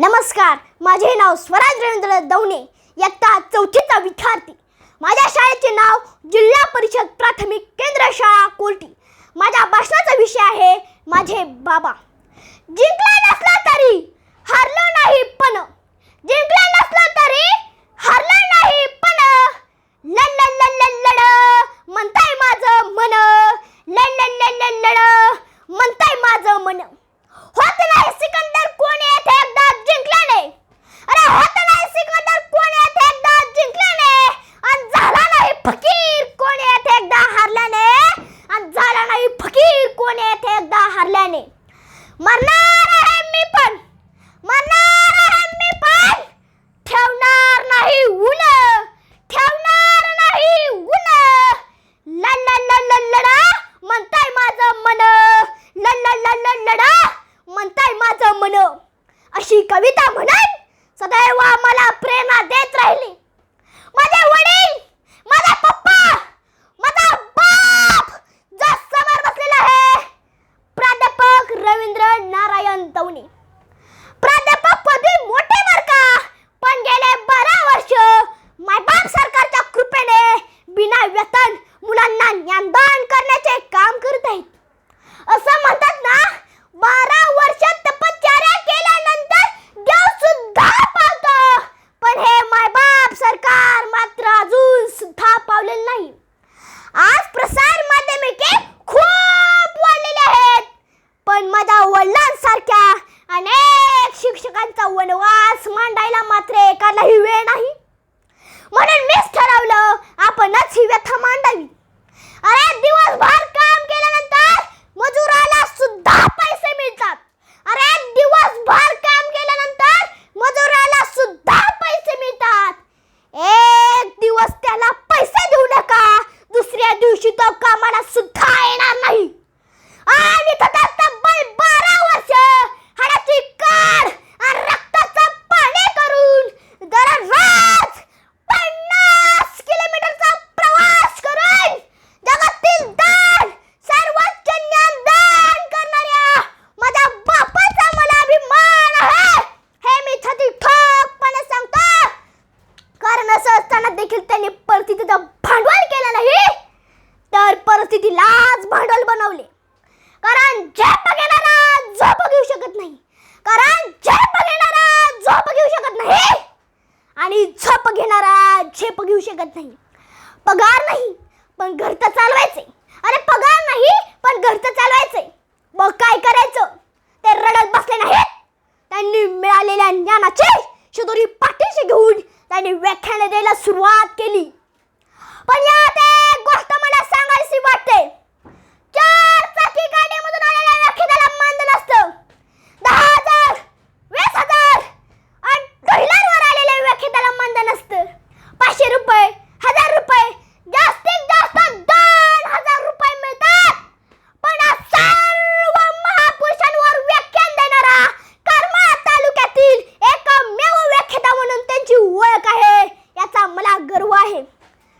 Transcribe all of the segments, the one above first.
नमस्कार माझे नाव स्वराज रवींद्र दवणे इयत्ता चौथीचा विद्यार्थी. माझ्या शाळेचे नाव जिल्हा परिषद प्राथमिक केंद्र शाळा कोर्टी माझ्या भाषणाचा विषय आहे माझे बाबा. जिंकला नसला तरी हारलो नाही पण. जिंकला नसला तरी हारलो नाही पण लड लड लड लड लड म्हणताय माझं मन लड लड लड लड लड म्हणताय माझं मन होत नाही सिकंदर कोण येथे एकदा जिंकल्याने अरे होत नाही सिकंदर कोण येथे एकदा जिंकल्याने आणि झाला नाही फकीर कोण येथे एकदा हारल्याने आणि झाला नाही फकीर कोण येथे एकदा हारल्याने मरणार आहे मी पण. मरणार आहे मी पण. ठेवणार नाही ऊन. ठेवणार नाही ऊन. लड लड लड लड लडा म्हणताय माझं मन. लड लड लड लडा म्हणताय माझं मन. अशी कविता म्हणत सदैव मला प्रेरणा देत राहिली. माझे वडील माझा पप्पा आज प्रसार माध्यमिके खूप वाढलेले आहेत. पण माझ्या वडिलांसारख्या अनेक शिक्षकांचा वनवास मांडायला मात्र एकालाही वेळ नाही. म्हणून मीच ठरवलं आपणच ही व्यथा मांडावी. अरे दिवसभर काम केलं दुसऱ्या दिवशी तो कामाला सुद्धा येणार नाही आणि तथा झेप घेऊ शकत नाही. पगार नाही पण घर तर चालवायचे अरे पगार नाही पण घर तर चालवायचे मग काय करायचं? ते रडत बसले नाहीत त्यांनी मिळालेल्या ज्ञानाची शिदोरी पाठीशी घेऊन त्यांनी व्याख्याने द्यायला सुरुवात केली. मला गर्व आहे.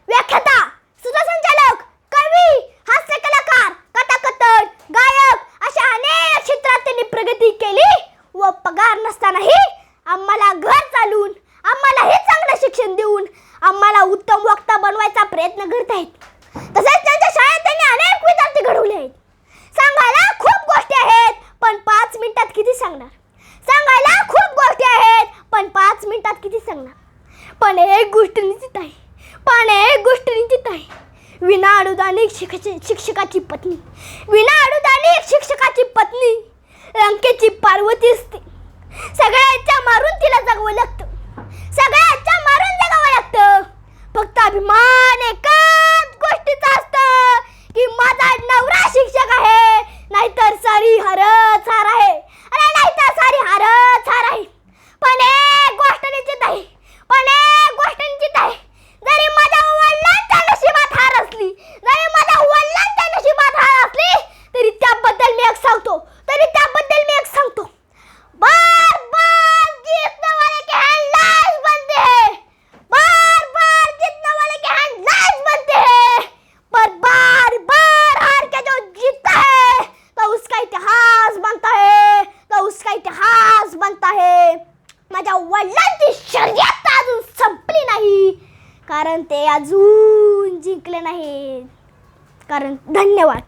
व्याख्याता सूत्रसंचालक कवी हास्य कलाकार कथाकथन गायक अशा अनेक क्षेत्रात त्यांनी प्रगती केली व पगार नसतानाही आम्हाला घर चालून आम्हाला हे चांगलं शिक्षण देऊन आम्हाला उत्तम वक्ता बनवायचा प्रयत्न करत आहेत. तसेच त्यांच्या शाळेत त्यांनी अनेक विद्यार्थी घडवले आहेत सांगायला खूप गोष्टी आहेत पण पाच मिनिटात किती सांगणार सांगायला खूप गोष्टी आहेत पण पाच मिनिटात किती पण एक गोष्ट निश्चित आहे. पण एक गोष्ट निश्चित आहे. विना अनुदानिक शिक्षकाची शिक्षकाची पत्नी. विना अनुदानिक शिक्षकाची पत्नी लंकेची पार्वती असते. सगळ्याच्या मारून तिला जगवं लागतं. सगळ्याच्या मारून जगावं लागतं. फक्त अभिमान एक गोष्टीचा असतं की माझा नवरा शिक्षक आहे नाहीतर सारी हरच हार आहे अरे नाहीतर सारी हरच हार आहे पण एक गोष्ट निश्चित आहे पण एक गोष्ट निश्चित आहे जरी माझ्या वडिलांच्या नशिबात हार असली जरी माझ्या वडिलांच्या नशिबात हार असली तरी त्याबद्दल मी तरी त्याबद्दल मी एक सांगतो. बार बार जीतने वाले के हैं लाश बनते हैं. बार बार जीतने वाले के हैं लाश बनते हैं. पर बार बार हार के जो जीतता है तो उसका इतिहास बनता है तो उसका इतिहास बनता है। माझ्या वडिलांची शर्यत अजून संपली नाही. कारण ते अजून जिंकले नाहीत. कारण धन्यवाद.